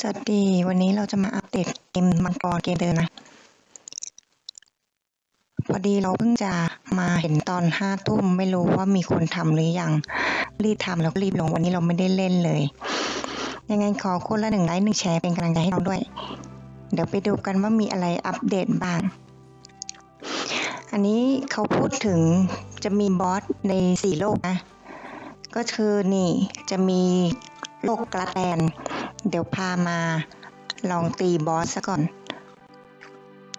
สวัสดี วันนี้เราจะมาอัปเดตเกมมังกรเกมเดินนะ พอดีเราเพิ่งจะมาเห็นตอนห้าทุ่มไม่รู้ว่ามีคนทำหรือยัง รีบทำแล้วก็รีบลงวันนี้เราไม่ได้เล่นเลย ยังไงขอคนละหนึ่งไลค์หนึ่งแชร์เป็นกำลังใจให้เราด้วย เดี๋ยวไปดูกันว่ามีอะไรอัปเดตบ้าง อันนี้เขาพูดถึงจะมีบอสในสี่โลกนะ ก็คือนี่จะมีโลกกระแตน เดี๋ยวพามาลองตีบอสซะก่อน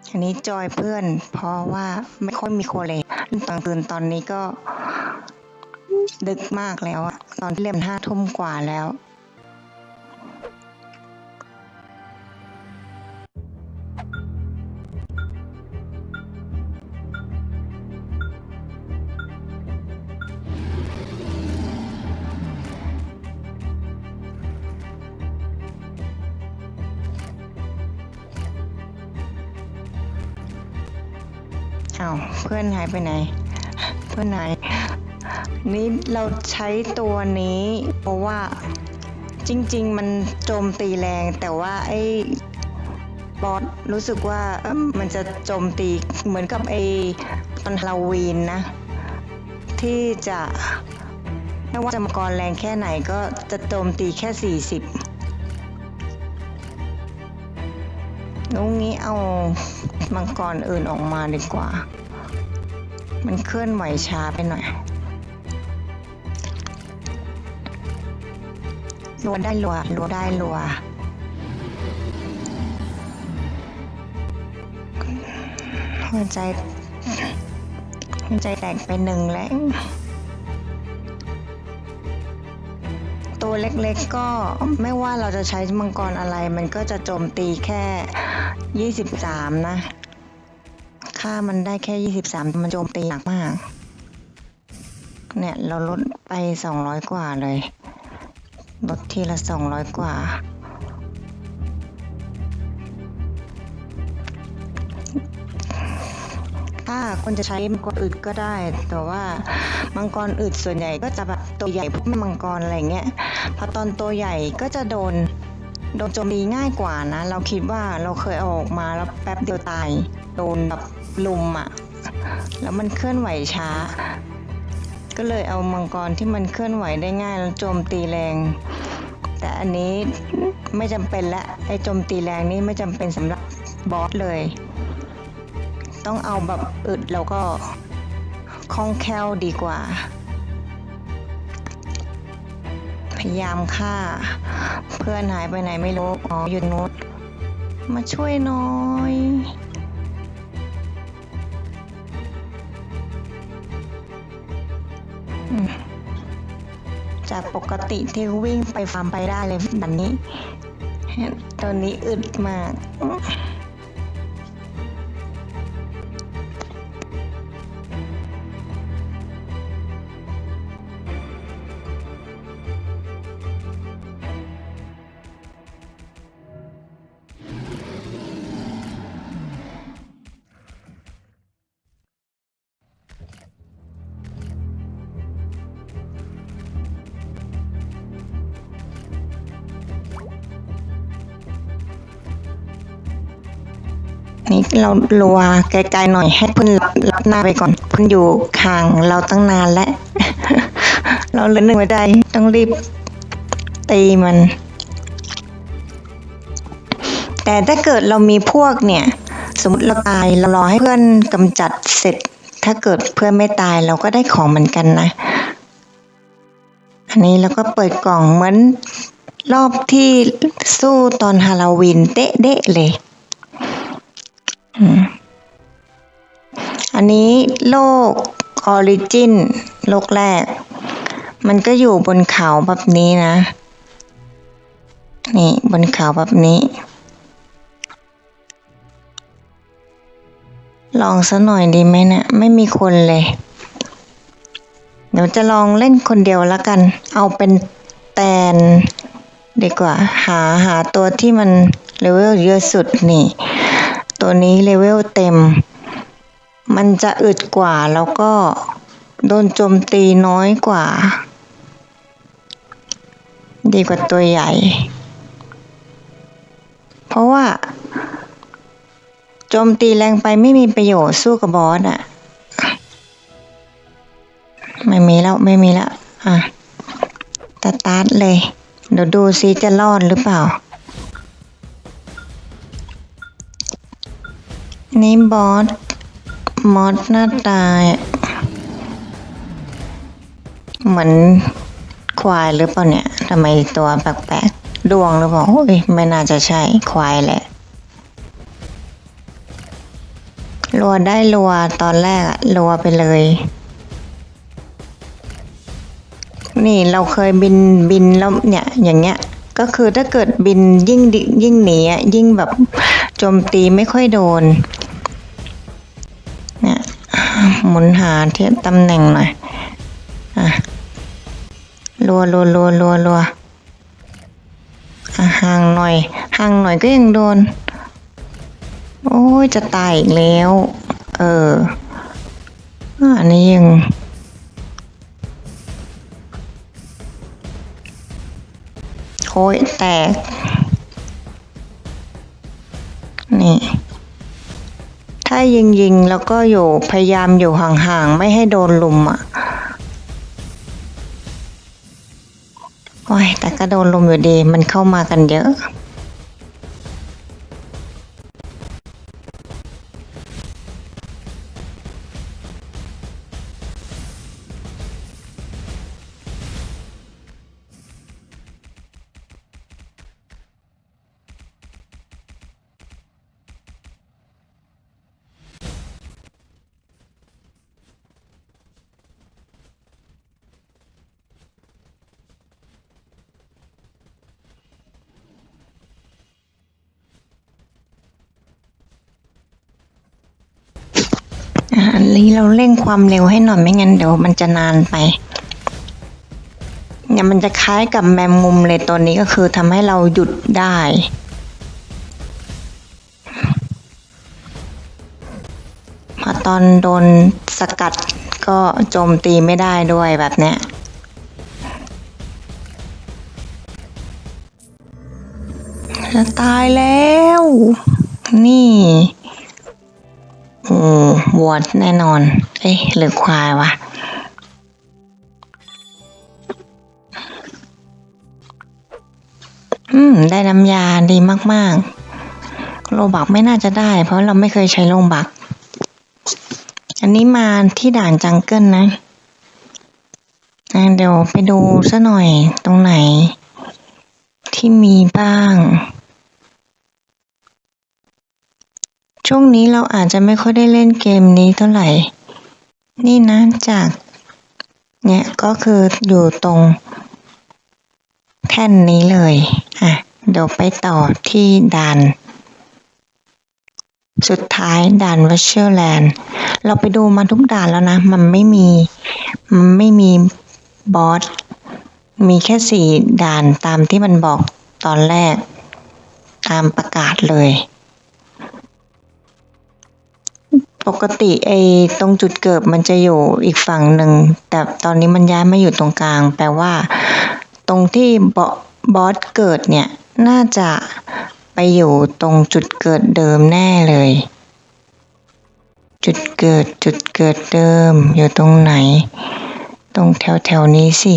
อันนี้จอยเพื่อน เพราะว่าไม่ค่อยมีโคเลยตอนคืนตอนนี้ก็ ดึกมากแล้ว ตอนเล่มห้าทุ่มกว่าแล้ว อ้าวเพื่อนหายไปไหน เพื่อนไหายนี่เราใช้ตัวนี้ เพราะว่าจริง ๆ มันโจมตีแรงแต่ว่าไอ้บอสรู้สึกว่ามันจะโจมตีเหมือนกับไอ้ตอนฮาโลวีนนะ ที่จะไม่ว่าจะมังกรแรงแค่ไหนก็จะโจมตีแค่ 40ลุงนี้เอา มังกรอื่นออกมาดีกว่า มันเคลื่อนไหวช้าไปหน่อยรัวได้รัวรัวได้รัวหัวใจหัวใจแตกไปหนึ่งแล้วตัวเล็กๆก็ไม่ว่าเราจะใช้มังกรอะไร มันก็จะโจมตีแค่ 23นะ ค่ามันได้แค่23มันโจมตีหนักมาก เนี่ยเราลดไป200กว่าเลย ลดทีละ200กว่า ถ้าคนจะใช้มังกรอึดก็ได้ แต่ว่ามังกรอึดส่วนใหญ่ก็จะแบบตัวใหญ่พวกมังกรอะไรเงี้ย พอตอนตัวใหญ่ก็จะโดน โดนโจมตีง่ายกว่านะ เราคิดว่าเราเคยเอาออกมาแล้วแป๊บเดียวตาย โดนแบบลุมอะ่ะแล้วมันเคลื่อนไหวช้า ก็เลยเอามังกรที่มันเคลื่อนไหวได้ง่ายแล้วโจมตีแรง แต่อันนี้ไม่จำเป็นละไอ้โจมตีแรงนี่ไม่จำเป็นสำหรับบอสเลย ต้องเอาแบบอึดแล้วก็คล่องแคล่วดีกว่า ยายามฆ่า เพื่อนหายไปไหนไม่รู้อ๋ออยู่นู้มาช่วยน่อยจากปกติที่วิ่งไปฟาร์มไปได้เลยแบบนี้ ตัวนี้อึดมาก นี่เราลัวไกลๆหน่อยให้เพื่อนรับรับหน้าไปก่อนเพื่อนอยู่ห่างเราตั้งนานแล้ว เราเหลือหนึ่งไม่ได้ ต้องรีบตีมัน แต่ถ้าเกิดเรามีพวกเนี่ย สมมติเราตายเรารอให้เพื่อนกำจัดเสร็จ ถ้าเกิดเพื่อนไม่ตายเราก็ได้ของเหมือนกันนะ อันนี้เราก็เปิดกล่องเหมือนรอบที่สู้ตอนฮาโลวีนเด๊ะๆเลย อันนี้โลกออริจินโลกแรก มันก็อยู่บนเขาแบบนี้นะ นี่บนเขาแบบนี้ ลองซะหน่อยดีไหมเนะี่ยไม่มีคนเลย เดี๋ยวจะลองเล่นคนเดียวแล้วกัน เอาเป็นแตนดีกว่า หาหาตัวที่มันเลเวลเยอะสุดนี่ ตัวนี้เลเวลเต็ม มันจะอึดกว่าแล้วก็โดนโจมตีน้อยกว่า ดีกว่าตัวใหญ่ เพราะว่า โจมตีแรงไปไม่มีประโยชน์สู้กับบอสอะไม่มีแล้วไม่มีแล้ว อะสตาร์ทเลย เดี๋ยวดูซิจะรอดหรือเปล่า นี่บอส มอสหน้าตายเหมือนควายหรือเปล่าเนี่ยทำไมตัวแปลกๆดวงหรือเปล่าโอ้ยไม่น่าจะใช่ควายแหละรัวได้รัวตอนแรกอะรัวไปเลย นี่เราเคยบินบินแล้วเนี่ยอย่างเงี้ยก็คือถ้าเกิดบินยิ่งยิ่งหนีอะยิ่งแบบโจมตีไม่ค่อยโดน หมุนหาเทียบตำแหน่งหน่อย อะรัวรัวรัวรัวรัวอะห่างหน่อยห่างหน่อยก็ยังโดน โอ้ยจะตายอีกแล้ว เอออันนี้ยังโอ้ยแตก นี่ ยิงยิงๆ แล้วก็อยู่พยายามอยู่ห่างๆ ไม่ให้โดนลุมอะ โอ้ยแต่ก็โดนลุมอยู่ดี มันเข้ามากันเยอะ อะอันนี้เราเร่งความเร็วให้หน่อยไม่งั้นเดี๋ยวมันจะนานไป เนี่ยมันจะคล้ายกับแมมมุมเลยตัวนี้ก็คือทำให้เราหยุดได้พอตอนโดนสกัดก็โจมตีไม่ได้ด้วยแบบเนี้ยจะตายแล้ว นี่ อืม วัวแน่นอน เอ๊ะหรือควายวะอืม ได้น้ำยาดีมาก ๆ โลบักไม่น่าจะได้ เพราะเราไม่เคยใช้โลบัก อันนี้มาที่ด่านจังเกิลนะเดี๋ยวไปดูซะหน่อยตรงไหน ที่มีบ้าง ช่วงนี้เราอาจจะไม่ค่อยได้เล่นเกมนี้เท่าไหร่ นี่นะจาก เนี่ยก็คืออยู่ตรงแท่นนี้เลย อะ เดี๋ยวไปต่อที่ด่าน สุดท้ายด่านวัชเชอร์แลนด์ เราไปดูมาทุกด่านแล้วนะ มันไม่มี มันไม่มีบอส มีแค่สี่ด่านตามที่มันบอกตอนแรก ตามประกาศเลย ปกติไอ้ตรงจุดเกิดมันจะอยู่อีกฝั่งหนึ่ง แต่ตอนนี้มันย้ายมาอยู่ตรงกลาง แปลว่า ตรงที่บอบอสเกิดเนี่ย น่าจะไปอยู่ตรงจุดเกิดเดิมแน่เลย จุดเกิดจุดเกิดเดิม อยู่ตรงไหน ตรงแถวแถวนี้สิ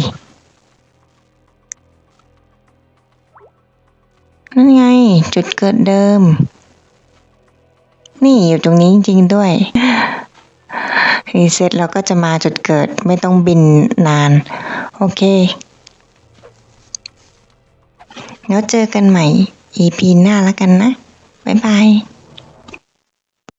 นั่นไง จุดเกิดเดิม นี่อยู่ตรงนี้จริงๆด้วยรีเซ็ตเราก็จะมาจุดเกิดไม่ต้องบินนาน โอเค แล้วเจอกันใหม่ EP หน้าแล้วกันนะ บ๊ายบาย